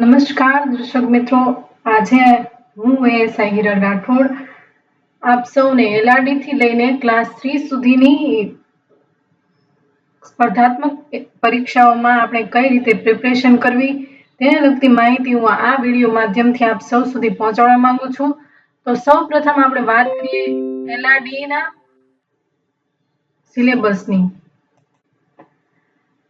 નમસ્કાર, દર્શક મિત્રો. આજે હું એ હિરણ રાઠોડ આપ સૌને એલઆરડી થી લઈને ક્લાસ થ્રી સુધીની સ્પર્ધાત્મક પરીક્ષાઓમાં આપણે કઈ રીતે પ્રિપરેશન કરવી તેને લગતી માહિતી હું આ વીડિયો માધ્યમથી આપ સૌ સુધી પહોંચાડવા માંગુ છું. તો સૌ પ્રથમ આપણે વાત કરીએ એલઆરડી ના સિલેબસની.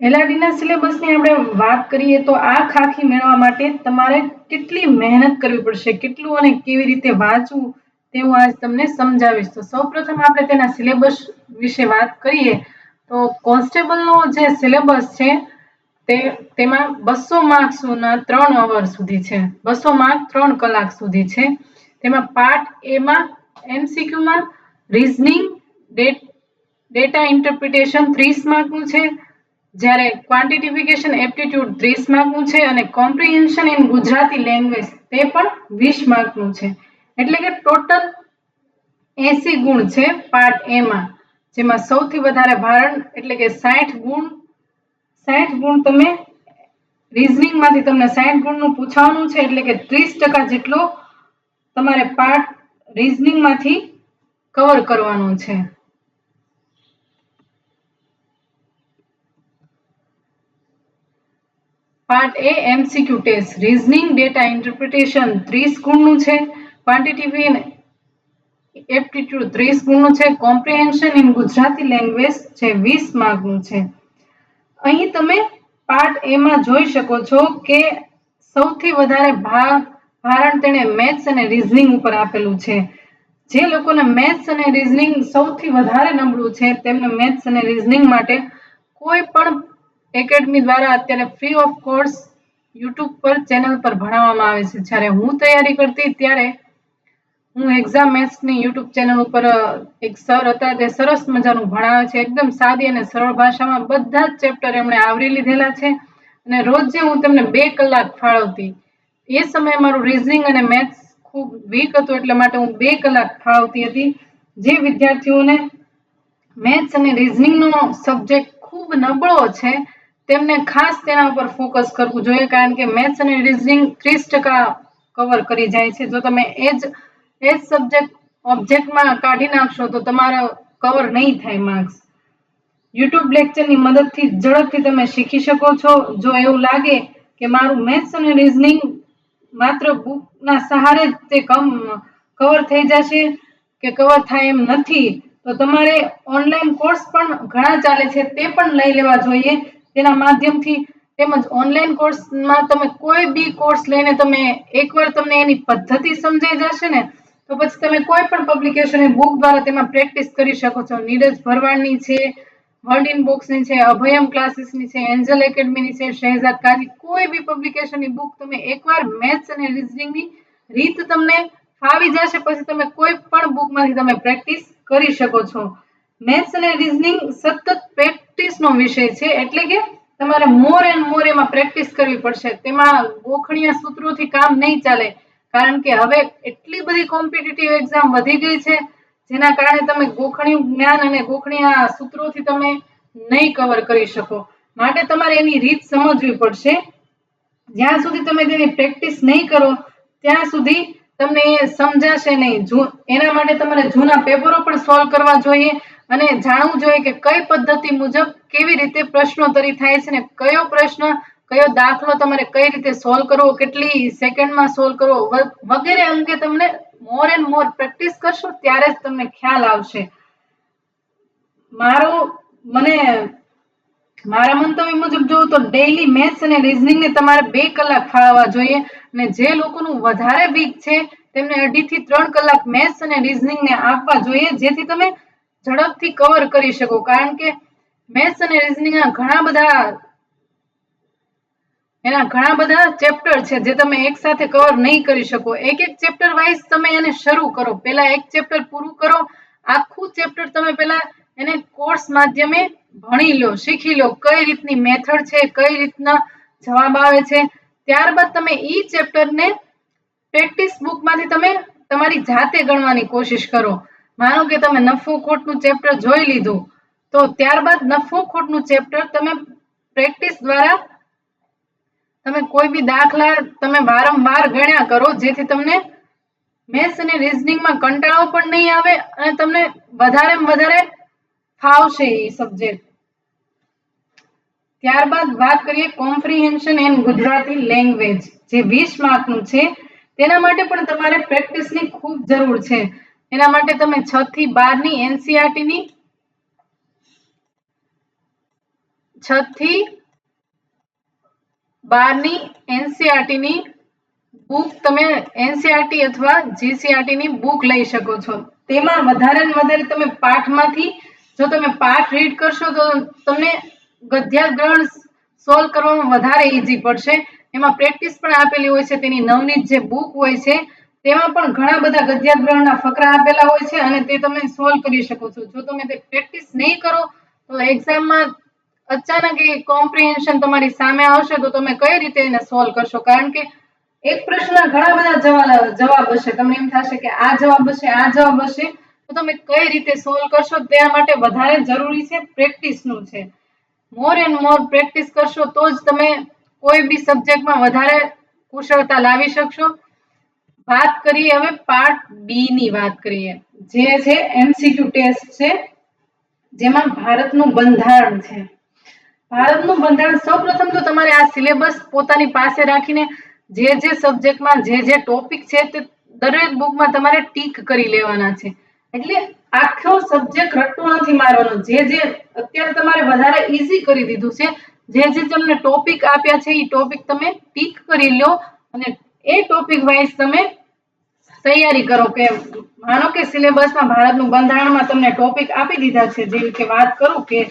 એલઆરડીના સિલેબસની આપણે વાત કરીએ તો આ ખાખી મેળવવા માટે તમારે કેટલી મહેનત કરવી પડશે? કેટલું અને કેવી રીતે વાંચવું તે હું આજ તમને સમજાવીશ. તો સૌપ્રથમ આપણે તેના સિલેબસ વિશે વાત કરીએ તો કોન્સ્ટેબલનો જે સિલેબસ છે તે તેમાં બસો માર્ક્સના ત્રણ અવર સુધી છે. બસો માર્ક ત્રણ કલાક સુધી છે. તેમાં પાર્ટ એમાં એમસીક્યુમાં રિઝનિંગ ડેટા ઇન્ટરપ્રિટેશન ત્રીસ માર્કનું છે. જ્યારે ક્વાન્ટિફિકેશન એપ્ટિટ્યુડ ત્રીસ માર્કનું છે અને કોમ્પ્રિહેન્શન ઇન ગુજરાતી લેંગ્વેજ તે પણ વીસ માર્કનું છે. એટલે કે ટોટલ એસી ગુણ છે પાર્ટ એમાં જેમાં સૌથી વધારે ભારણ એટલે કે સાઠ ગુણ સાઠ ગુણ તમે રિઝનિંગમાંથી તમને સાઠ ગુણનું પૂછવાનું છે એટલે કે ત્રીસ ટકા જેટલો તમારે પાર્ટ રિઝનિંગમાંથી કવર કરવાનો છે. Part A MCQ test reasoning data interpretation ત્રીસ ગુણનું છે. ક્વોન્ટિટેટિવ એપ્ટિટ્યુડ ત્રીસ ગુણનું છે. કોમ્પ્રિહેન્શન ઇન ગુજરાતી લેંગ્વેજ છે, વીસ માર્કનું છે. અહીં તમે પાર્ટ એમાં જોઈ શકો છો કે સૌથી વધારે ભારણ તેણે મેથ્સ અને રિઝનિંગ ઉપર આપેલું છે. જે લોકોને મેથ્સ અને રિઝનિંગ સૌથી વધારે નબળું છે, તેમને મેથ્સ અને રિઝનિંગ માટે કોઈ પણ એકેડમી દ્વારા અત્યારે ફ્રી ઓફ કોર્સ યુટ્યુબ પર ચેનલ પર ભણાવવામાં આવે છે. જ્યારે હું તૈયારી કરતી ત્યારે હું એક્ઝામ મેથ્સની યુટ્યુબ ચેનલ ઉપર એક સર હતા, તે સરસ મજાનું ભણાવે છે. એકદમ સાદી અને સરળ ભાષામાં બધા જ ચેપ્ટર એમણે આવરી લીધેલા છે. અને રોજ હું તેમને બે કલાક ફાળવતી. એ સમયે મારું રિઝનિંગ અને મેથ્સ ખૂબ વીક હતું, એટલે માટે હું બે કલાક ફાળવતી હતી. જે વિદ્યાર્થીઓને મેથ્સ અને રિઝનિંગનો સબ્જેક્ટ ખૂબ નબળો છે તેમને ખાસ તેના ઉપર ફોકસ કરવું જોઈએ, કારણ કે મેથ્સ અને રિઝનિંગ ત્રીસ ટકા કવર કરી જાય છે. જો તમે એ જ એ જ સબ્જેક્ટ ઓબ્જેક્ટમાં કાઢી નાખશો, તો તમારા કવર નહીં થાય માર્ક્સ યુટ્યુબ લેક્ચરની મદદથી ઝડપથી તમે શીખી શકો છો. જો એવું લાગે કે મારું મેથ્સ અને રિઝનિંગ માત્ર બુકના સહારે જ તે કમ કવર થઈ જશે કે કવર થાય એમ નથી, તો તમારે ઓનલાઈન કોર્સ પણ ઘણા ચાલે છે, તે પણ લઈ લેવા જોઈએ. તેના માધ્યમથી તેમજ ઓનલાઈન કોર્સમાં તમે કોઈ બી કોર્સ લઈને તમે એકવાર તમને એની પદ્ધતિ સમજાઈ જશે ને, તો પછી તમે કોઈ પણ પબ્લિકેશન બુક દ્વારા તેમાં પ્રેક્ટિસ કરી શકો છો. નીરજ ભરવાડની છે વર્લ્ડ ઇન બુક્સની છે, અભયમ ક્લાસીસની છે એન્જલ એકેડમીની છે શહેજાદ કાજી, કોઈ બી પબ્લિકેશનની બુક તમે એકવાર મેથ્સ અને રીઝનિંગની રીત તમને ફાવી જશે, પછી તમે કોઈ પણ બુકમાંથી તમે પ્રેક્ટિસ કરી શકો છો. મેથ્સ અને રીઝનિંગ સતત પ્રેક્ટિસનો વિષય છે, એટલે કે તમારે મોર એન્ડ મોર એમાં પ્રેક્ટિસ કરવી પડશે. તેમાં ગોખણિયા સૂત્રોથી કામ નહીં ચાલે, કારણ કે હવે એટલી બધી કોમ્પિટિટિવ એક્ઝામ વધી ગઈ છે, જેના કારણે તમે ગોખણિયું જ્ઞાન અને ગોખણિયા સૂત્રોથી તમે નહીં કવર કરી શકો. માટે તમારે એની રીત સમજવી પડશે. જ્યાં સુધી તમે તેની પ્રેક્ટિસ નહીં કરો, ત્યાં સુધી તમને સમજાશે નહીં. એના માટે તમારે જૂના પેપરો પણ સોલ્વ કરવા જોઈએ અને જાણવું જોઈએ કે કઈ પદ્ધતિ મુજબ કેવી રીતે પ્રશ્નોત્તરી થાય છે ને કયો પ્રશ્ન, કયો દાખલો તમારે કઈ રીતે સોલ્વ કરવો, કેટલી સેકન્ડમાં સોલ્વ કરવો વગેરે અંગે તમને મોર એન્ડ મોર પ્રેક્ટિસ કરશો ત્યારે જ તમને ખ્યાલ આવશે. મારો, મને, મારા મંતવ્ય મુજબ જોઉં તો ડેઈલી મેથ્સ અને રિઝનિંગ ને તમારે બે કલાક ફાળવવા જોઈએ અને જે લોકોનું વધારે વીક છે તેમને અઢી થી ત્રણ કલાક મેથ્સ અને રિઝનિંગ ને આપવા જોઈએ, જેથી તમે ઝડપથી કવર કરી શકો. કારણ કે મેથ્સ અને રિઝનિંગના ઘણા બધા એના ઘણા બધા ચેપ્ટર છે જે તમે એક સાથે કવર નહીં કરી શકો. એક એક ચેપ્ટર વાઇઝ તમે એને શરૂ કરો. પહેલા એક ચેપ્ટર પૂરું કરો. આખું ચેપ્ટર તમે પહેલા એને કોર્સ માધ્યમે ભણી લો, શીખી લો. કઈ રીતની મેથડ છે, કઈ રીતના જવાબ આવે છે. ત્યારબાદ તમે ઈ ચેપ્ટરને પ્રેક્ટિસ બુકમાંથી તમે તમારી જાતે ગણવાની કોશિશ કરો. માનો કે તમે નફો ખોટનું ચેપ્ટર જોઈ લીધું, તો ત્યારબાદ નફો ખોટનું ચેપ્ટર તમે પ્રેક્ટિસ દ્વારા તમે કોઈ બી દાખલા તમે વારંવાર ગણ્યા કરો, જેથી તમને મેથ્સ અને રીઝનિંગમાં કંટાળો પણ નહીં આવે અને તમને વધારે વધારે ફાવશે એ સબ્જેક્ટ ત્યારબાદ વાત કરીએ કોમ્પ્રિહેન્શન એન્ડ ગુજરાતી લેંગ્વેજ જે વીસ માર્કનું છે, તેના માટે પણ તમારે પ્રેક્ટિસની ખૂબ જરૂર છે. એના માટે તમે છ થી બારની એનસીઆરટી ની છ થી બારની એનસીઆરટી ની બુક તમે એનસીઆરટી અથવા જીસીઆરટી ની બુક લઈ શકો છો. તેમાં વધારે ને વધારે તમે પાઠમાંથી જો તમે પાઠ રીડ કરશો તો તમને ગદ્યાગ્રહણ સોલ્વ કરવામાં વધારે ઈઝી પડશે. એમાં પ્રેક્ટિસ પણ આપેલી હોય છે. તેની નવનીત જે બુક હોય છે તેમાં પણ ઘણા બધા ગદ્યાગ્રહણના ફકરા આપેલા હોય છે અને તે તમે સોલ્વ કરી શકો છો. જો તમે તે પ્રેક્ટિસ નહીં કરો, તો એક્ઝામમાં અચાનક એ કોમ્પ્રિહેન્શન તમારી સામે આવશે, તો તમે કઈ રીતે એને સોલ્વ કરશો? કારણ કે એક પ્રશ્નના ઘણા બધા જવાબ જવાબ હશે. તમને એમ થશે કે આ જવાબ હશે, આ જવાબ હશે. તો તમે કઈ રીતે સોલ્વ કરશો તે માટે વધારે જરૂરી છે પ્રેક્ટિસનું છે. મોર એન્ડ મોર પ્રેક્ટિસ કરશો તો જ તમે કોઈ બી સબ્જેક્ટમાં વધારે કુશળતા લાવી શકશો. વાત કરીએ હવે પાર્ટ બી ની વાત કરીએ. જે છે એમસીક્યુ ટેસ્ટ છે, જેમાં ભારતનું બંધારણ છે. ભારતનું બંધારણ સૌપ્રથમ તો તમારે આ સિલેબસ પોતાની પાસે રાખીને જે જે સબ્જેક્ટમાં જે જે ટોપિક છે તે દરેક બુકમાં તમારે ટીક કરી લેવાના છે. એટલે આખો સબ્જેક્ટ રટ્ટો નથી મારવાનો. જે જે અત્યારે તમારે વધારે ઈઝી કરી દીધું છે, જે જે તમને ટોપિક આપ્યા છે એ ટોપિક તમે ટીક કરી લો અને એ ટોપિક વાઇઝ તમે તૈયારી કરો કે માનો કે સિલેબસમાં ભારતનું બંધારણમાં તમને ટોપિક આપી દીધા છે જેવી કે વાત કરું કે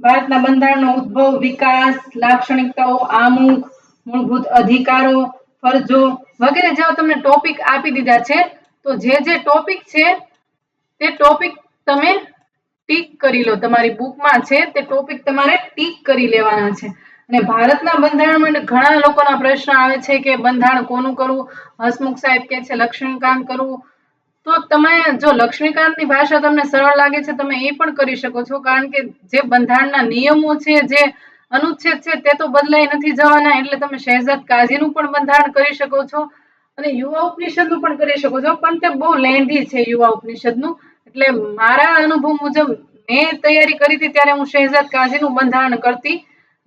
ભારતના બંધારણનો ઉદ્ભવ, વિકાસ, લાક્ષણિકતાઓ આમુખ મૂળભૂત અધિકારો, ફરજો વગેરે જેવા તમને ટોપિક આપી દીધા છે, તો જે જે ટોપિક છે, તે ટોપિક તમે ટીક કરી લો. તમારી બુકમાં છે, તે ટોપિક તમારે ટીક કરી લેવાના છે. અને ભારતના બંધારણમાં ઘણા લોકોના પ્રશ્ન આવે છે કે બંધારણ કોનું કરવું? હસમુખ સાહેબ કે છે, લક્ષ્મીકાંત કરવું. તો તમે જો લક્ષ્મીકાંતની ભાષા તમને સરળ લાગે છે, તમે એ પણ કરી શકો છો. કારણ કે જે બંધારણના નિયમો છે, જે અનુચ્છેદ છે, તે તો બદલાઈ નથી જવાના. એટલે તમે શહેજાદ કાઝીનું પણ બંધારણ કરી શકો છો અને યુવા ઉપનિષદનું પણ કરી શકો છો. પણ તે બહુ લેન્ધી છે યુવા ઉપનિષદનું. એટલે મારા અનુભવ મુજબ મેં તૈયારી કરી હતી ત્યારે હું શહેજાદ કાઝીનું બંધારણ કરતી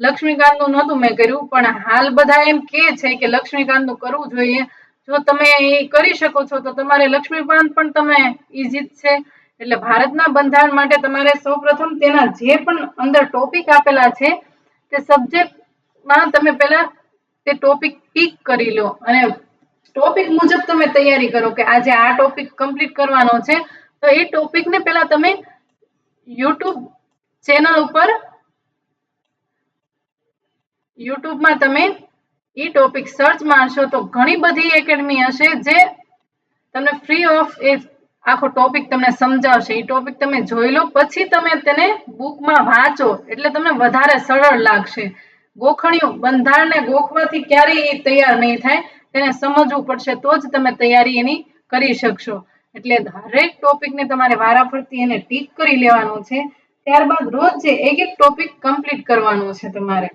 લક્ષ્મીકાંતનું નહોતું મેં કર્યું, પણ હાલ બધા એમ કે છે કે લક્ષ્મીકાંતનું કરવું જોઈએ. જો તમે એ કરી શકો છો, તો તમારે લક્ષ્મીકાંત પણ તમે ઈઝી છે. એટલે ભારતના બંધારણ માટે તમારે સૌપ્રથમ તેના જે પણ અંદર ટોપિક આપેલા છે, તે સબ્જેક્ટમાં તમે પહેલા તે ટોપિક ટીક કરી લો. અને ટોપિક મુજબ તમે તૈયારી કરો કે આજે આ ટોપિક કમ્પ્લીટ કરવાનો છે. તો એ ટોપિકને પહેલા તમે યુટ્યુબ ચેનલ ઉપર યુટ્યુબમાં તમે એ ટોપિક સર્ચ મારશો તો ઘણી બધી એકેડમી હશે જે તમને ફ્રી ઓફ એ આખો ટોપિક તમને સમજાવશે. એ ટોપિક તમે જોઈ લો, પછી તમે તેને બુકમાં વાંચો. એટલે તમને વધારે સરળ લાગશે. ગોખણિયું બંધારણને ગોખવાથી ક્યારેય એ તૈયાર નહીં થાય. તેને સમજવું પડશે તો જ તમે તૈયારી એની કરી શકશો. એટલે દરેક ટોપિકને તમારે વારાફરતી એને ટીક કરી લેવાનું છે. ત્યારબાદ રોજ જે એક એક ટોપિક કમ્પ્લીટ કરવાનો છે તમારે.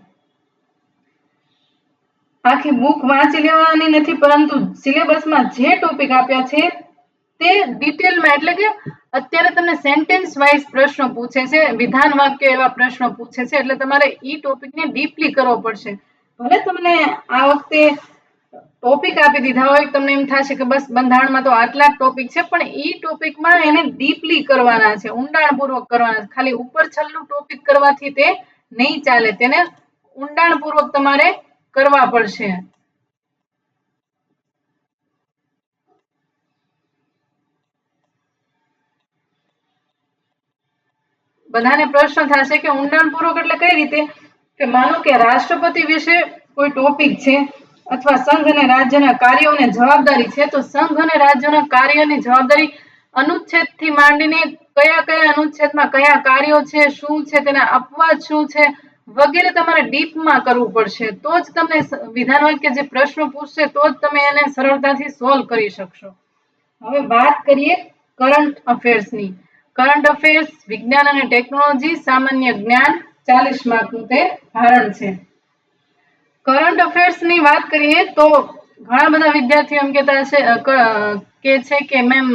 આખી બુક વાંચી લેવાની નથી, પરંતુ સિલેબસમાં જે ટોપિક આપ્યા છે તે ડિટેલમાં, એટલે કે અત્યારે તમને સેન્ટેન્સ વાઇઝ પ્રશ્નો પૂછે છે, વિધાન વાક્ય એવા પ્રશ્નો પૂછે છે, એટલે તમારે ઈ ટોપિકને ડીપલી કરવો પડશે. ભલે તમને આ વખતે ટોપિક આપી દીધા હોય, તમને એમ થશે કે બસ બંધારણમાં તો આટલા ટોપિક છે, પણ ઈ ટોપિકમાં એને ડીપલી કરવાના છે, ઊંડાણપૂર્વક કરવાના છે. ખાલી ઉપર છલ્લું ટોપિક કરવાથી તે નહીં ચાલે, તેને ઊંડાણપૂર્વક તમારે કરવા પડશે. બધાને પ્રશ્ન થશે કે ઊંડાણપૂર્વક એટલે કઈ રીતે? કે માનો કે રાષ્ટ્રપતિ વિશે કોઈ ટોપિક છે અથવા સંઘ અને રાજ્યના કાર્યો અને જવાબદારી છે, તો સંઘ અને રાજ્યના કાર્યની જવાબદારી અનુચ્છેદથી માંડીને કયા કયા અનુચ્છેદમાં કયા કાર્યો છે, શું છે, તેના અપવાદ શું છે વગેરે તમારે ડીપમાં કરવું પડશે, તો જ તમને વિધાન વાક્ય જે પ્રશ્ન પૂછશે, તો જ તમે એને સરળતાથી સોલ્વ કરી શકશો. હવે વાત કરીએ કરંટ અફેર્સની કરંટ અફેર્સ વિજ્ઞાન અને ટેકનોલોજી સામાન્ય જ્ઞાન ચાલીસ માર્કનું તે ભારણ છે. કરંટ અફેર્સની વાત કરીએ તો ઘણા બધા વિદ્યાર્થીઓ એમ કહેતા છે કે છે કે, મેમ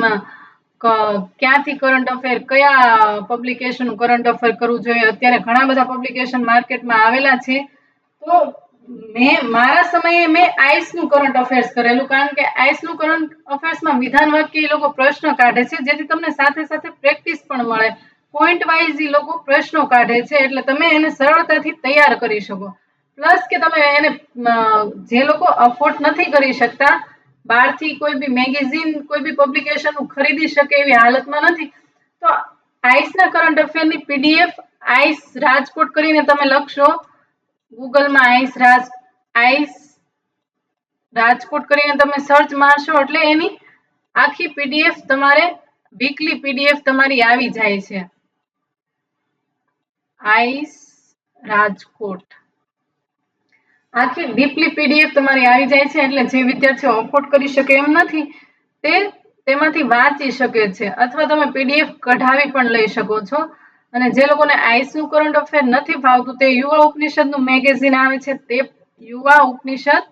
ક્યાંથી કરંટ અફેર કયા પબ્લિકેશન કરંટ અફેર કરવું જોઈએ? અત્યારે ઘણા બધા પબ્લિકેશન માર્કેટમાં આવેલા છે. તો મેં, મારા સમયે મેં આઈસનું કરંટ અફેર્સ કરેલું, કારણ કે આઈસનું કરંટ અફેર્સમાં વિધાન વાક્ય એ લોકો પ્રશ્ન કાઢે છે, જેથી તમને સાથે સાથે પ્રેક્ટિસ પણ મળે. પોઈન્ટ વાઇઝ એ લોકો પ્રશ્નો કાઢે છે, એટલે તમે એને સરળતાથી તૈયાર કરી શકો. પ્લસ કે તમે એને જે લોકો અફોર્ડ નથી કરી શકતા બહારથી કોઈ બી મેગેઝિન કોઈ બી પબ્લિકેશન ખરીદી શકે એવી હાલતમાં નથી, તો આઈસના કરંટ અફેરની પીડીએફ આઈસ રાજકોટ કરીને તમે લખશો, ગૂગલમાં આઈસ રાજ આઈસ રાજકોટ કરીને તમે સર્ચ મારશો એટલે એની આખી પીડીએફ તમારે વીકલી પીડીએફ તમારી આવી જાય છે. આઈસ રાજકોટ. આખી ડીપલી પીડીએફ તમારી આવી જાય છે એટલે જે વિદ્યાર્થીઓ અફોર્ડ કરી શકે એમ નથી, તે તેમાંથી વાંચી શકે છે અથવા તમે પીડીએફ કઢાવી પણ લઈ શકો છો. અને જે લોકોને આઈસનું કરંટ અફેર નથી ફાવતું, તે યુવા ઉપનિષદનું મેગેઝિન આવે છે, તે યુવા ઉપનિષદ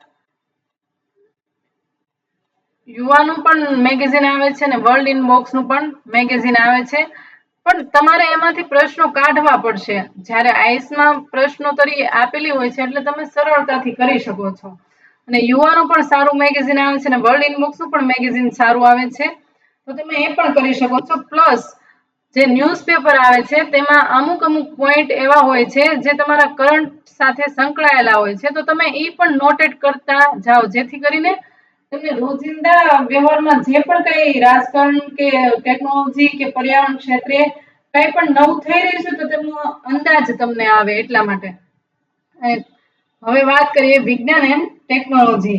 યુવાનું પણ મેગેઝિન આવે છે અને વર્લ્ડ ઇનબોક્સનું પણ મેગેઝિન આવે છે. પણ તમારે એમાંથી પ્રશ્નો કાઢવા પડશે. જ્યારે આઈસમાં પ્રશ્નો તરી આપેલી હોય છે, એટલે તમે સરળતાથી કરી શકો છો. અને યુવાનું પણ સારું મેગેઝિન આવે છે અને વર્લ્ડ ઇનબોક્સનું પણ મેગેઝિન સારું આવે છે. તો તમે એ પણ કરી શકો છો. પ્લસ, જે ન્યૂઝપેપર આવે છે, તેમાં અમુક અમુક પોઈન્ટ એવા હોય છે, જે તમારા કરંટ સાથે સંકળાયેલા હોય છે. તો તમે એ પણ નોટેડ કરતા જાઓ. જેથી કરીને તમને રોજિંદા વ્યવહારમાં જે પણ કઈ રાજકારણ કે ટેકનોલોજી કે પર્યાવરણ ક્ષેત્રે કઈ પણ નવું થઈ રહ્યું છે તો તેમનો અંદાજ તમને આવે એટલા માટે. હવે વાત કરીએ વિજ્ઞાન and technology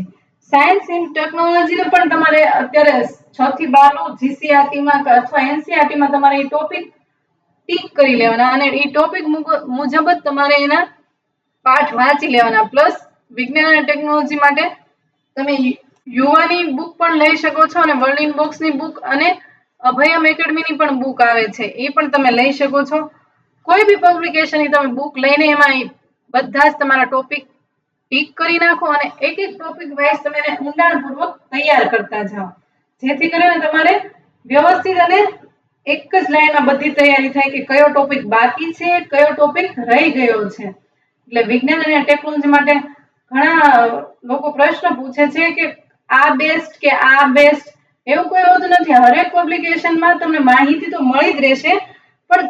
science and technology પણ તમારે અત્યારે છ થી બારનું જીસીઆરટી માં અથવા એનસીઆરટી માં તમારે એ ટોપિક ટીક કરી લેવાના અને એ ટોપિક મુજબ જ તમારે એના પાઠ વાંચી લેવાના. પ્લસ વિજ્ઞાન અને ટેકનોલોજી માટે તમે યુવાની બુક પણ લઈ શકો છો અને વર્લ્ડ ઇન બોક્સની બુક અને અભયમ એકેડમીની પણ બુક આવે છે. એ પણ તમે લઈ શકો છો. કોઈ બી પબ્લિકેશનની તમે બુક લઈને એમાં બધા જ તમારા ટોપિક ટીક કરી નાખો અને એક એક ટોપિક વાઇઝ તમે એને ઊંડાણપૂર્વક તૈયાર કરતા જાઓ. જેથી કરીને તમારે વ્યવસ્થિત અને એક જ લાઈનમાં બધી તૈયારી થાય કે કયો ટોપિક બાકી છે, કયો ટોપિક રહી ગયો છે. એટલે વિજ્ઞાન અને ટેકનોલોજી માટે ઘણા લોકો પ્રશ્ન પૂછે છે કે આ બેસ્ટ કે આ બેસ્ટ એવું કોઈ હોતું નથી. હરેક પબ્લિકેશનમાં તમને માહિતી તો મળી જ રહેશે, પણ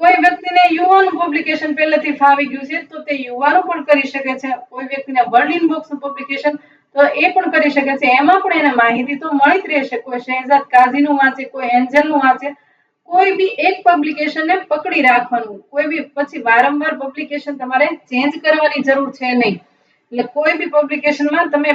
કોઈ વ્યક્તિને યુવાનું પબ્લિકેશન પહેલેથી ફાવી ગયું છે, તો તે યુવાનું પણ કરી શકે છે. કોઈ વ્યક્તિને વર્લ્ડ ઇનબોક્સનું પબ્લિકેશન તો એ પણ કરી શકે છે. એમાં પણ એને માહિતી તો મળી જ રહેશે. કોઈ શહેજાદ કાઝીનું વાંચે, કોઈ એન્જલનું વાંચે, કોઈ બી એક પબ્લિકેશનને પકડી રાખવાનું. કોઈ બી પછી વારંવાર પબ્લિકેશન તમારે ચેન્જ કરવાની જરૂર છે નહીં. એટલે કોઈ બી પબ્લિકેશનમાં તમે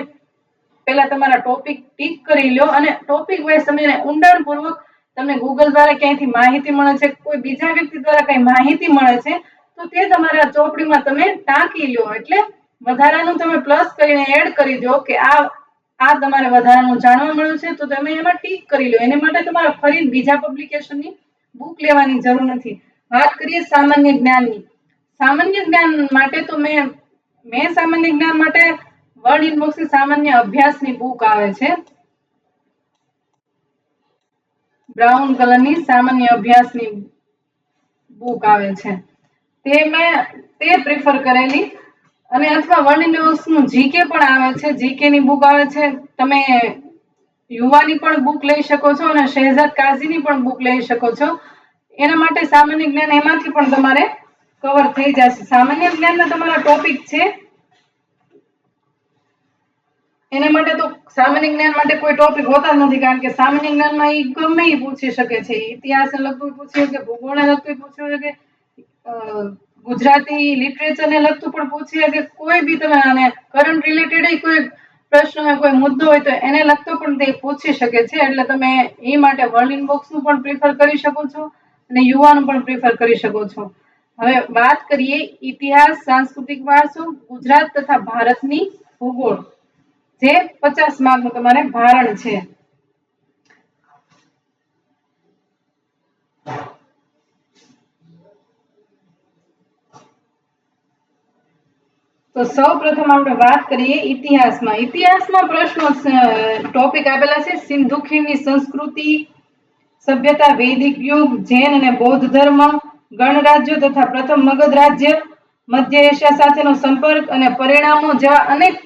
પહેલા તમારા ટોપિક ટીક કરી લો અને ટોપિક વાઇઝ તમે એને ઊંડાણપૂર્વક તમને ગૂગલ દ્વારા ક્યાંયથી માહિતી મળે છે, કોઈ બીજા વ્યક્તિ દ્વારા કઈ માહિતી મળે છે, તો તે તમારા ચોપડીમાં તમે ટાંકી લો એટલે વધારાનું તમે પ્લસ કરીને એડ કરી દો કે આ આ તમારે વધારાનું જાણવા મળ્યું છે, તો તમે એમાં ટીક કરી લો એને માટે તમારે ફરી બીજા પબ્લિકેશનની બુક લેવાની જરૂર નથી. વાત કરીએ સામાન્ય જ્ઞાનની. સામાન્ય જ્ઞાન માટે તો મેં મેં સામાન્ય જ્ઞાન માટે વર્લ્ડ ઇનબોક્સ સામાન્ય અભ્યાસની બુક આવે છે. બ્રાઉન કલરની સામાન્ય અભ્યાસની બુક આવે છે. તે મેં તે પ્રિફર કરેલી. અને અથવા વર્ડ ઇનબોક્સનું જીકે પણ આવે છે. જીકેની બુક આવે છે. તમે યુવાની પણ બુક લઈ શકો છો અને શહેજાદ કાઝીની પણ બુક લઈ શકો છો. એના માટે સામાન્ય જ્ઞાન એમાંથી પણ તમારે કવર થઈ જશે. સામાન્ય જ્ઞાનના તમારા ટોપિક છે. એના માટે તો સામાન્ય જ્ઞાન માટે કોઈ ટોપિક હોતા નથી, કારણ કે સામાન્ય જ્ઞાનમાં એ ગમે એ પૂછી શકે છે. ઇતિહાસને લગતું પૂછ્યું કે ભૂગોળને લગતું પૂછ્યું કે ગુજરાતી ગુજરાતી લિટરેચરને લગતું પણ પૂછીએ કે કોઈ બી તમે આને કરંટ રિલેટેડ કોઈ પ્રશ્ન હોય, કોઈ મુદ્દો હોય તો એને લગતો પણ તે પૂછી શકે છે. એટલે તમે એ માટે વર્લ્ડ ઇનબોક્સનું પણ પ્રિફર કરી શકો છો અને યુવાનું પણ પ્રિફર કરી શકો છો. હવે વાત કરીએ ઇતિહાસ, સાંસ્કૃતિક વારસો, ગુજરાત તથા ભારતની ભૂગોળ. જે પચાસ માર્કનું તમારે ભારણ છે. તો સૌ પ્રથમ આપણે વાત કરીએ ઇતિહાસમાં. ઇતિહાસમાં પ્રશ્નો ટોપિક આપેલા છે, સિંધુ ખીણની સંસ્કૃતિ, સભ્યતા, વૈદિક યુગ, જૈન અને બૌદ્ધ ધર્મ, ગણરાજ્યો તથા પ્રથમ મગધ રાજ્ય, મધ્ય એશિયા સાથેનો સંપર્ક અને પરિણામો જેવા અનેક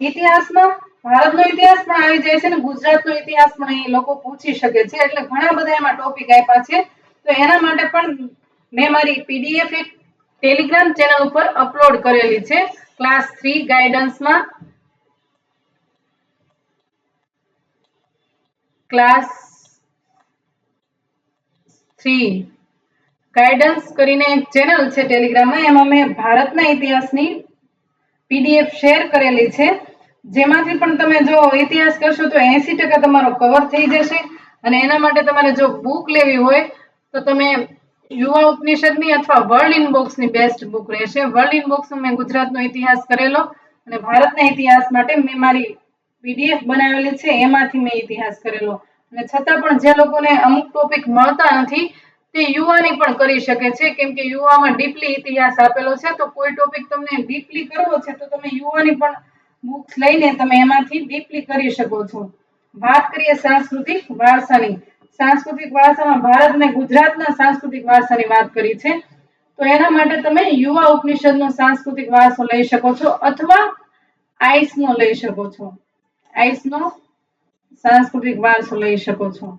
ઇતિહાસમાં, ભારતનો ઇતિહાસ પણ આવી જાય છે ને ગુજરાતનો ઇતિહાસ પણ અહીં લોકો પૂછી શકે છે. એટલે ઘણા બધા એમાં ટોપિક આપ્યા છે. તો એના માટે પણ મેં મારી પીડીએફ એક ટેલિગ્રામ ચેનલ ઉપર અપલોડ કરેલી છે. ક્લાસ થ્રી ગાઈડન્સમાં ક્લાસ થ્રી ગાઈડન્સ કરીને એક ચેનલ છે ટેલિગ્રામમાં એમાં મેં ભારતના ઇતિહાસની પીડીએફ શેર કરેલી છે. જેમાંથી પણ તમે જો ઇતિહાસ કરશો તો એસી ટકા તમારો કવર થઈ જશે. અને એના માટે તમારે જો બુક લેવી હોય, તો તમે યુવા ઉપનિષદની અથવા વર્લ્ડ ઇન બોક્સની બેસ્ટ બુક રહેશે. વર્લ્ડ ઇન બોક્સમાં મેં ગુજરાતનો ઇતિહાસ કરેલો અને ભારતના ઇતિહાસ માટે મેં મારી પીડીએફ બનાવેલી છે. એમાંથી મેં ઇતિહાસ કરેલો. અને છતાં પણ જે લોકોને અમુક ટોપિક મળતા નથી, તે યુવાની પણ કરી શકે છે. કેમ કે યુવામાં ડીપલી ઇતિહાસ આપેલો છે, તો કોઈ ટોપિક તમને ડીપલી કરવો છે, તો તમે યુવાની પણ બુક્સ લઈને તમે એમાંથી ડીપલી કરી શકો છો. વાત કરીએ સાંસ્કૃતિક વારસાની. સાંસ્કૃતિક વારસામાં ભારત અને ગુજરાતના સાંસ્કૃતિક વારસાની વાત કરી છે. તો એના માટે તમે યુવા ઉપનિષદનો સાંસ્કૃતિક વારસો લઈ શકો છો અથવા આઈસનો લઈ શકો છો. આઈસનો સાંસ્કૃતિક વારસો લઈ શકો છો.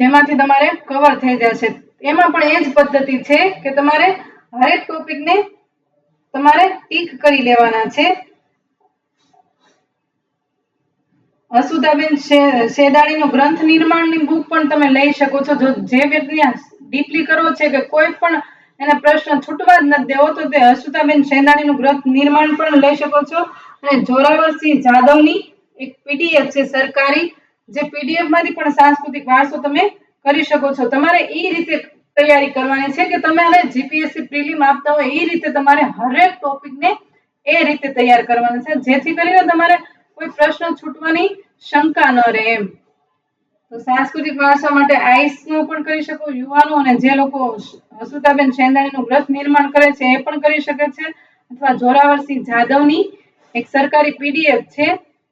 જેમાંથી તમારે કવર થઈ જશે. એમાં પણ એ જ પદ્ધતિ છે કે તમારે હરેક ટોપિકને તમારે ટીક કરી લેવાના છે. અસુદાબેન શેદાણીનો ગ્રંથ નિર્માણની બુક પણ તમે લઈ શકો છો. જો જે વ્યક્તિને ડીપલી કરવો છે કે કોઈ પણ એને પ્રશ્ન છૂટવા જ નથી દેવો, તો તે અસુતાબેન શેદાણીનું ગ્રંથ નિર્માણ પણ લઈ શકો છો. અને જોરાવરસિંહ જાદવની એક પીડીએફ છે, સરકારી. જે પીડીએફમાંથી પણ સાંસ્કૃતિક વારસો તમે કરી શકો છો. તમારે એ રીતે તૈયારી કરવાની છે કે તમે હવે જીપીએસસી પ્રિલિમ આપતા હોય એ રીતે તમારે હરેક ટોપિકને એ રીતે તૈયાર કરવાનું છે. જેથી કરીને તમારે કોઈ પ્રશ્ન છૂટવાની શંકા ન રહે એમ. તો સાંસ્કૃતિક વારસા માટે આઈસનું પણ કરી શકો, યુવાનો અને જે લોકો હસુતાબેન શેંદાણીનું વ્રત નિર્માણ કરે છે એ પણ કરી શકે છે. અથવા જોરાવરસિંહ જાદવની એક સરકારી પીડીએફ છે,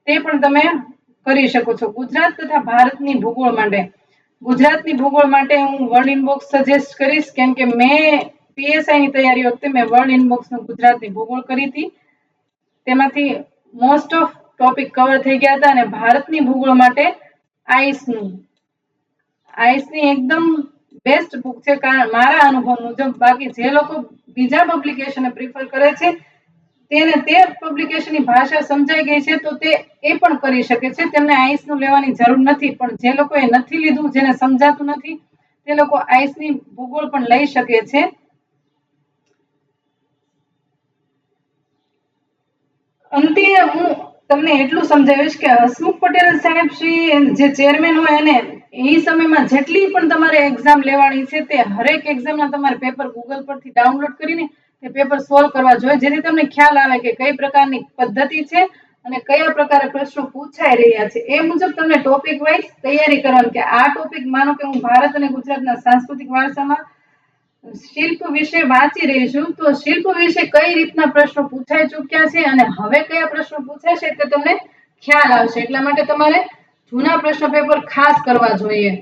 તે પણ તમે કરી શકો છો. ગુજરાત તથા ભારતની ભૂગોળ માટે. ગુજરાતની ભૂગોળ માટે હું વર્લ્ડ ઇનબોક્સ સજેસ્ટ કરીશ, કેમ કે મેં પીએસઆઈ ની તૈયારી વખતે મેં વર્લ્ડ ઇનબોક્સનું ગુજરાતની ભૂગોળ કરી હતી. તેમાંથી મોસ્ટ ઓફ ટોપિક કવર થઈ ગયા હતા અને ભારતની ભૂગોળ માટે આઈસની આઈસની એકદમ બેસ્ટ બુક છે. કારણ મારા અનુભવ મુજબ બાકી જે લોકો બીજા પબ્લિકેશનને પ્રિફર કરે છે, તેને તે પબ્લિકેશનની ભાષા સમજાઈ ગઈ છે, તો તે એ પણ કરી શકે છે. તેમને આઈસનું લેવાની જરૂર નથી, પણ જે લોકોએ નથી લીધું, જેને સમજાતું નથી, તે લોકો આઈસની ભૂગોળ પણ લઈ શકે છે. અંતે હું તમને એટલું સમજાવીશ કે હસમુખ પટેલ સાહેબ શ્રી જે ચેરમેન હોય એને એ સમયમાં જેટલી પણ તમારે એક્ઝામ લેવાની છે તે હરેક એક્ઝામના તમારે પેપર ગૂગલ પરથી ડાઉનલોડ કરીને તે પેપર સોલ્વ કરવા જોઈએ. જેથી તમને ખ્યાલ આવે કે કઈ પ્રકારની પદ્ધતિ છે અને કયા પ્રકારે પ્રશ્નો પૂછાઈ રહ્યા છે. એ મુજબ તમને ટોપિક વાઇઝ તૈયારી કરવાની કે આ ટોપિક માનો કે હું ભારત અને ગુજરાતના સાંસ્કૃતિક વારસામાં શિલ્પ વિશે વાંચી રહીશું, તો શિલ્પ વિશે કઈ રીતના પ્રશ્નો પૂછાઈ ચૂક્યા છે અને હવે કયા પ્રશ્નો પૂછાશે તે તમને ખ્યાલ આવશે. એટલા માટે તમારે જૂના પ્રશ્ન પેપર ખાસ કરવા જોઈએ.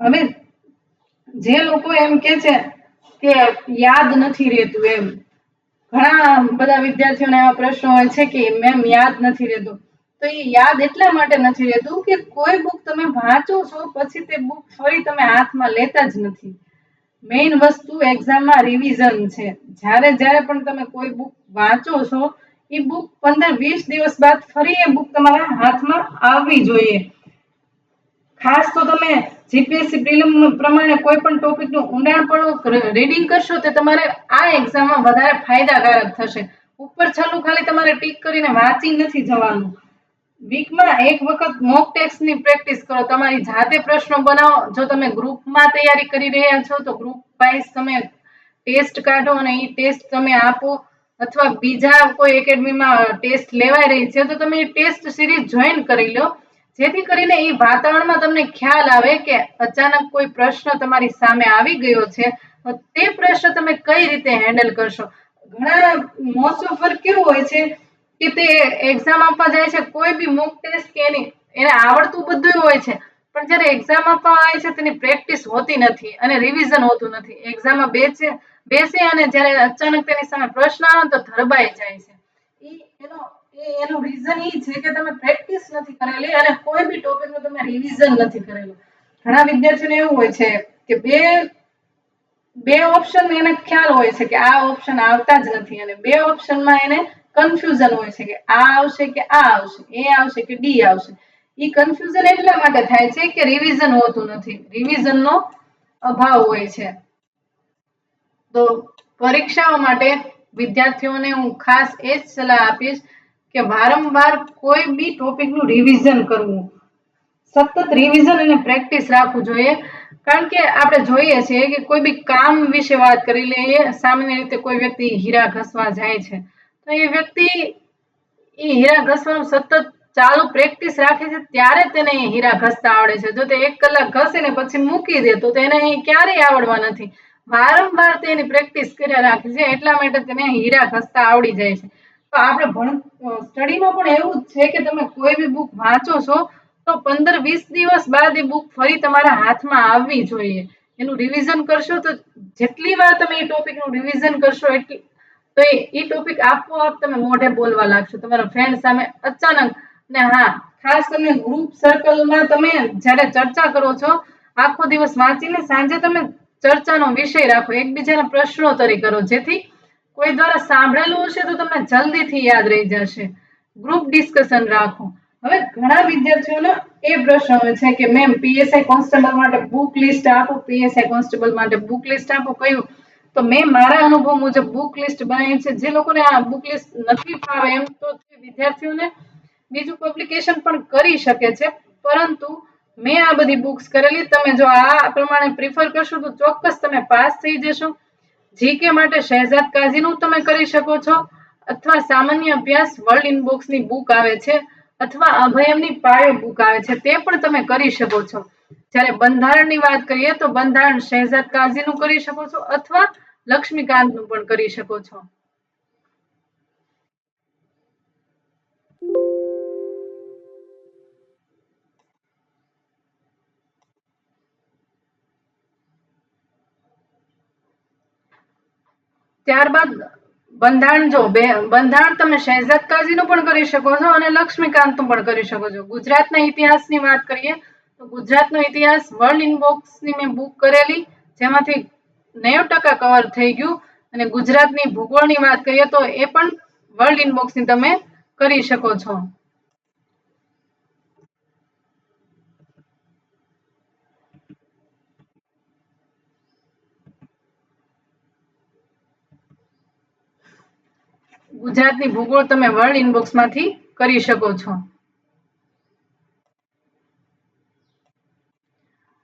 હવે જે લોકો એમ કે છે કે યાદ નથી રહેતું એમ, ઘણા બધા વિદ્યાર્થીઓને એવા પ્રશ્નો હોય છે કે મેમ યાદ નથી રહેતું. તો એ યાદ એટલા માટે નથી રહેતું કે કોઈ બુક તમે વાંચો છો, પછી તે બુક ફરી તમે હાથમાં લેતા જ નથી. મેઇન વસ્તુ એક્ઝામમાં રિવિઝન છે. જ્યારે જ્યારે પણ તમે કોઈ બુક વાંચો છો, એ બુક પંદર વીસ દિવસ બાદ ફરી એ બુક તમારા હાથમાં આવવી જોઈએ. ખાસ તો તમે જીપીએસસી પ્રિલિમ પ્રમાણે કોઈ પણ ટોપિકનું ઊંડાણપૂર્વક રીડિંગ કરશો તો તમારે આ એક્ઝામમાં વધારે ફાયદાકારક થશે. ઉપર છલું ખાલી તમારે ટીક કરીને વાંચી નથી જવાનું. વીકમાં એક વખત મોક ટેસ્ટની પ્રેક્ટિસ કરો. તમારી જાતે પ્રશ્નો બનાવો. જો તમે ગ્રુપમાં તૈયારી કરી રહ્યા છો, તો ગ્રુપ વાઇઝ તમે ટેસ્ટ કાઢો અને એ ટેસ્ટ તમે આપો. અથવા બીજા કોઈ એકેડમીમાં ટેસ્ટ લેવાઈ રહી છે, તો તમે એ ટેસ્ટ સિરીઝ જોઈન કરી લો. જેથી કરીને એ વાતાવરણમાં તમને ખ્યાલ આવે કે અચાનક કોઈ પ્રશ્ન તમારી સામે આવી ગયો છે. તો તે પ્રશ્ન તમે કઈ રીતે હેન્ડલ કરશો? ઘણા મોસ્ટ ઓફર કેવું હોય છે કે તે એક્ઝામ આપવા જાય છે, કોઈ બી મોક ટેસ્ટ કે એની, એને આવડતું બધું હોય છે, પણ જ્યારે એક્ઝામ આપવા આવે છે, તેની પ્રેક્ટિસ હોતી નથી અને રિવિઝન હોતું નથી. એક્ઝામમાં બેસે બેસે અને જ્યારે અચાનક તેની સામે પ્રશ્ન આવે તો ધરબાઈ જાય છે. એનો એનું રીઝન એ છે કે તમે પ્રેક્ટિસ નથી કરેલી અને કોઈ બી ટોપિકનું તમે રિવિઝન નથી કરેલું. ઘણા વિદ્યાર્થીઓને એવું હોય છે કે બે બે ઓપ્શન એને ખ્યાલ હોય છે કે આ ઓપ્શન આવતા જ નથી અને બે ઓપ્શનમાં એને કન્ફ્યુઝન હોય છે કે આ આવશે કે આ આવશે, એ આવશે કે ડી આવશે. એ કન્ફ્યુઝન એટલા માટે થાય છે કે રિવિઝન હોતું નથી. રિવિઝનનો અભાવ હોય છે. તો પરીક્ષાઓ માટે વિદ્યાર્થીઓને હું ખાસ એ જ સલાહ આપીશ કે વારંવાર કોઈ બી ટોપિકનું રિવિઝન કરવું. સતત રિવિઝન અને પ્રેક્ટિસ રાખવું જોઈએ. કારણ કે આપણે જોઈએ છીએ કે કોઈ બી કામ વિશે વાત કરી લઈએ, સામાન્ય રીતે કોઈ વ્યક્તિ હીરા ઘસવા જાય છે. તો એ વ્યક્તિ એ હીરા ઘસવાનું સતત ચાલુ પ્રેક્ટિસ રાખે છે, ત્યારે તેને હીરા ઘસતા આવડે છે. જો તે એક કલાક ઘસે ને પછી મૂકી દે, તો તેને ક્યારેય આવડવા નથી. વારંવાર તેની પ્રેક્ટિસ કર્યા રાખે છે, એટલા માટે તેને હીરા ઘસતા આવડી જાય છે. તો આપણે ભણ સ્ટડીમાં પણ એવું જ છે કે તમે કોઈ બી બુક વાંચો છો, તો પંદર વીસ દિવસ બાદ એ બુક ફરી તમારા હાથમાં આવવી જોઈએ. એનું રિવિઝન કરશો તો જેટલી વાર તમે એ ટોપિકનું રિવિઝન કરશો, એટલી તો એ ટોપિક આપોઆપ તમે મોઢે બોલવા લાગશો. તમારા ફ્રેન્ડ સામે અચાનક ને હા, ખાસ તમે ગ્રુપ સર્કલમાં તમે જ્યારે ચર્ચા કરો છો, આખો દિવસ વાંચીને સાંજે તમે ચર્ચાનો વિષય રાખો, એકબીજાના પ્રશ્નોત્તરી કરો. જેથી કોઈ દ્વારા સાંભળેલું હશે તો તમને જલ્દીથી યાદ રહી જશે. ગ્રુપ ડિસ્કશન રાખો. હવે ઘણા વિદ્યાર્થીઓનો એ પ્રશ્ન હોય છે કે, મેમ પીએસઆઈ કોન્સ્ટેબલ માટે બુક લિસ્ટ આપો પીએસઆઈ કોન્સ્ટેબલ માટે બુક લિસ્ટ આપો. કયું? તો મેં મારા અનુભવ મુજબ બુક લિસ્ટ બનાવી છે. જે લોકોને આ બુક લિસ્ટ નથી ફાવે એમ તો વિદ્યાર્થીઓને બીજું પબ્લિકેશન પણ કરી શકે છે. પરંતુ મેં આ બધી બુક્સ કરેલી. તમે જો આ પ્રમાણે પ્રિફર કરશો તો ચોક્કસ તમે પાસ થઈ જશો. જીકે માટે શહેજાદ કાઝીનું તમે કરી શકો છો. અથવા સામાન્ય અભ્યાસ વર્લ્ડ ઇનબોક્સની બુક આવે છે. અથવા અભયમની પાયો બુક આવે છે. તે પણ તમે કરી શકો છો. જ્યારે બંધારણની વાત કરીએ તો બંધારણ શહેજાદ કાઝીનું કરી શકો છો. અથવા લક્ષ્મીકાંતનું પણ કરી શકો છો. ત્યારબાદ બંધારણ જો બે, બંધારણ તમે શહેજાદ કાઝીનું પણ કરી શકો છો અને લક્ષ્મીકાંતનું પણ કરી શકો છો. ગુજરાતના ઇતિહાસની વાત કરીએ તો ગુજરાતનો ઇતિહાસ વર્લ્ડ ઇનબોક્સની મેં બુક કરેલી, જેમાંથી નેવું ટકા કવર થઈ ગયું. અને ગુજરાતની ભૂગોળની વાત કરીએ તો એ પણ વર્લ્ડ ઇનબોક્સની તમે કરી શકો છો. ગુજરાતની ભૂગોળ તમે વર્લ્ડ ઇનબોક્સમાંથી કરી શકો છો.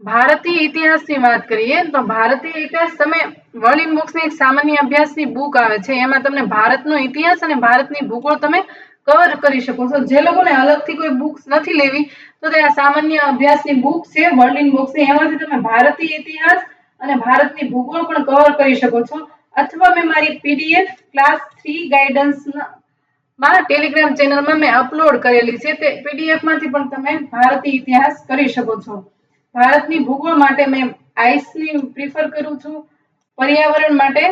ભારતીય ઇતિહાસની વાત કરીએ તો ભારતીય ઇતિહાસ તમે વર્લ્ડ ઇનબોક્સની એક સામાન્ય અભ્યાસની બુક આવે છે, એમાં તમને ભારતનો ઇતિહાસ અને ભારતની ભૂગોળ તમે કવર કરી શકો છો. જે લોકોને અલગથી કોઈ બુક્સ નથી લેવી, તો તે આ સામાન્ય અભ્યાસની બુક છે વર્લ્ડ ઇનબોક્સની એમાંથી તમે ભારતીય ઇતિહાસ અને ભારતની ભૂગોળ પણ કવર કરી શકો છો. અથવા મેં મારી પીડીએફ ક્લાસ થ્રી ગાઈડન્સમાં ટેલિગ્રામ ચેનલમાં મેં અપલોડ કરેલી છે, તે પીડીએફમાંથી પણ તમે ભારતીય ઇતિહાસ કરી શકો છો. ભારતની ભૂગોળ માટે મેં આઈસની પ્રિફર કરું છું. પર્યાવરણ માટે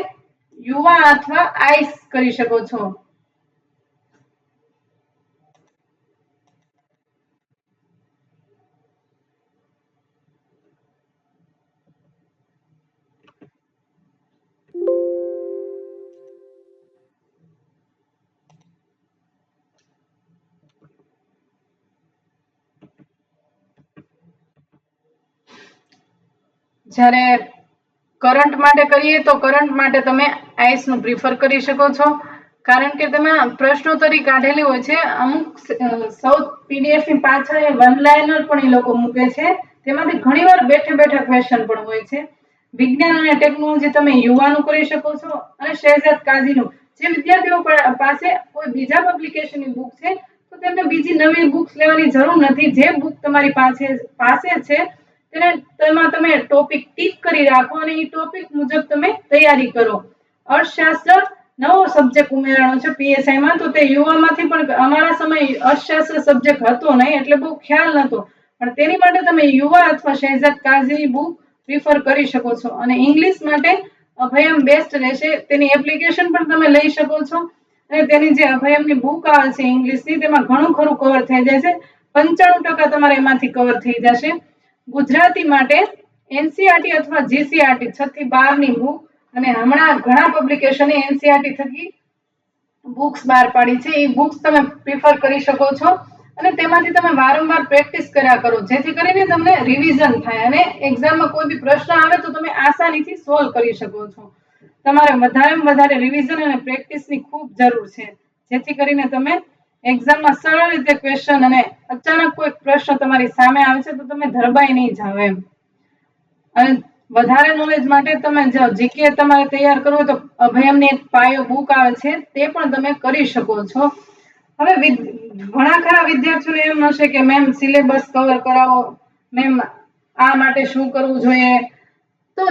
યુવા અથવા આઈસ કરી શકો છો. જ્યારે કરંટ માટે કરીએ તો કરંટ માટે તમે આઈસનું પ્રિફર કરી શકો છો. કારણ કે તમે પ્રશ્નોત્તરી કાઢેલી હોય છે. અમુક સાઉથ પીડીએફની પાછળ વન લાઇનર પણ એ લોકો મૂકે છે. તેમાંથી ઘણીવાર બેઠે બેઠા ક્વેશ્ચન પણ હોય છે. વિજ્ઞાન અને ટેકનોલોજી તમે યુવાનું કરી શકો છો અને શહેજાદ કાઝીનું. જે વિદ્યાર્થીઓ પાસે કોઈ બીજા પબ્લિકેશનની બુક છે, તો તેમને બીજી નવી બુક્સ લેવાની જરૂર નથી. જે બુક તમારી પાસે પાસે છે તેને તેમાં તમે ટોપિક ટીક કરી રાખો અને એ ટોપિક મુજબ તમે તૈયારી કરો. અર્થશાસ્ત્ર નવો સબ્જેક્ટ ઉમેરાણો છે પીએસઆઈ માં. તો તે યુવામાંથી પણ અમારા સમય અર્થશાસ્ત્ર સબ્જેક્ટ હતો નહીં, એટલે બહુ ખ્યાલ નતો પણ તેની માટે તમે યુવા અથવા શહેજાદ કાઝીની બુક પ્રિફર કરી શકો છો. અને ઇંગ્લિશ માટે અભયમ બેસ્ટ રહેશે. તેની એપ્લિકેશન પણ તમે લઈ શકો છો. અને તેની જે અભયમની બુક આવે છે ઇંગ્લિશની તેમાં ઘણું ખરું કવર થઈ જાય છે. પંચાણું ટકા તમારે એમાંથી કવર થઈ જશે. ગુજરાતી માટે એનસીઆરટી અથવા જીસીઆરટી છ થી બારની બુક અને હમણાં ઘણા પબ્લિકેશને એનસીઆરટી થકી બુક્સ બહાર પાડી છે. એ બુક્સ તમે પ્રિફર કરી શકો છો અને તેમાંથી તમે વારંવાર પ્રેક્ટિસ કર્યા કરો, જેથી કરીને તમને રિવિઝન થાય અને એક્ઝામમાં કોઈ બી પ્રશ્ન આવે તો તમે આસાનીથી સોલ્વ કરી શકો છો. તમારે વધારેમાં વધારે રિવિઝન અને પ્રેક્ટિસની ખૂબ જરૂર છે. જેથી કરીને તમે એક્ઝામમાં સરળ રીતે ક્વેશ્ચન અને અચાનક કોઈ પ્રશ્ન તમારી સામે આવે છે, તો તમે ધરબાઈ નહીં જાઓ એમ. અને વધારે નોલેજ માટે તમે જો જીકે તમારે તૈયાર કરવું તો અભયમની એક પાયો બુક આવે છે, તે પણ તમે કરી શકો છો. હવે ઘણા ખરા વિદ્યાર્થીઓને એમ હશે કે મેમ, સિલેબસ કવર કરાવો. મેમ, આ માટે શું કરવું જોઈએ? તો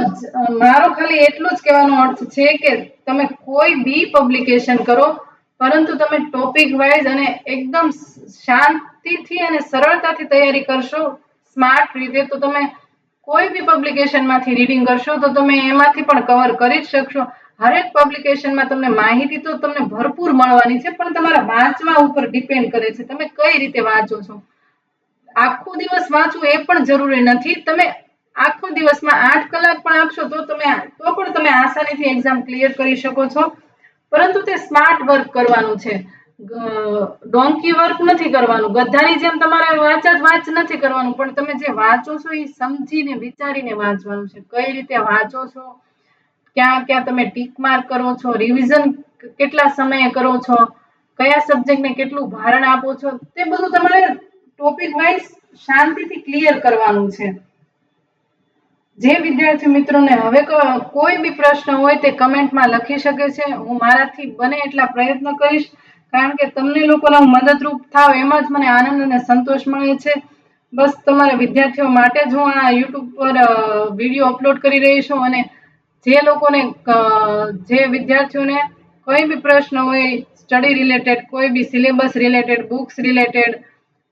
મારો ખાલી એટલું જ કહેવાનો અર્થ છે કે તમે કોઈ બી પબ્લિકેશન કરો પરંતુ તમે ટોપિક વાઇઝ અને એકદમ શાંતિથી અને સરળતાથી તૈયારી કરશો સ્માર્ટ રીતે, તો તમે કોઈ બી પબ્લિકેશનમાંથી રીડિંગ કરશો, તો તમે એમાંથી પણ કવર કરી જ શકશો. હરેક પબ્લિકેશનમાં તમને માહિતી તો તમને ભરપૂર મળવાની છે, પણ તમારા વાંચવા ઉપર ડિપેન્ડ કરે છે. તમે કઈ રીતે વાંચો છો? આખો દિવસ વાંચવું એ પણ જરૂરી નથી. તમે આખો દિવસમાં આઠ કલાક પણ આપશો તો તમે, તો પણ તમે આસાનીથી એક્ઝામ ક્લિયર કરી શકો છો. પરંતુ તે સ્માર્ટ વર્ક કરવાનું છે. ડોંકી વર્ક નથી કરવાનું. ગધાની જેમ તમારે વાંચા જ વાંચ નથી કરવાનું. પણ તમે જે વાંચો છો એ સમજીને, વિચારીને વાંચવાનું છે. કઈ રીતે વાંચો છો? ક્યાં ક્યાં તમે ટીક માર્ક કરો છો? રિવિઝન કેટલા સમયે કરો છો? કયા સબ્જેક્ટને કેટલું ભારણ આપો છો? તે બધું તમારે ટોપિક વાઇઝ શાંતિથી ક્લિયર કરવાનું છે. જે વિદ્યાર્થી મિત્રોને હવે કોઈ બી પ્રશ્ન હોય તે કમેન્ટમાં લખી શકે છે. હું મારાથી બને એટલા પ્રયત્ન કરીશ, કારણ કે તમને લોકોને હું મદદરૂપ થાવ એમાં જ મને આનંદ અને સંતોષ મળે છે. બસ તમારા વિદ્યાર્થીઓ માટે જ હું આ યુટ્યુબ પર વીડિયો અપલોડ કરી રહી છું અને જે લોકોને જે વિદ્યાર્થીઓને કોઈ બી પ્રશ્ન હોય, સ્ટડી રિલેટેડ, કોઈ બી સિલેબસ રિલેટેડ, બુક્સ રિલેટેડ,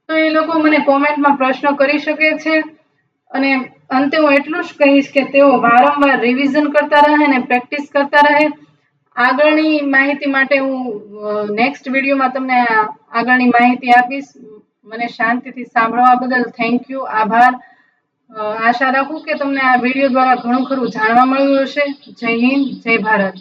તો એ લોકો મને કોમેન્ટમાં પ્રશ્ન કરી શકે છે. અને અંતે હું એટલું જ કહીશ કે તેઓ વારંવાર રિવિઝન કરતા રહે અને પ્રેક્ટિસ કરતા રહે. આગળની માહિતી માટે હું નેક્સ્ટ વિડીયોમાં તમને આગળની માહિતી આપીશ. મને શાંતિથી સાંભળવા બદલ થેન્ક યુ આભાર. આશા રાખું કે તમને આ વીડિયો દ્વારા ઘણું ખરું જાણવા મળ્યું હશે. જય હિન્દ, જય ભારત.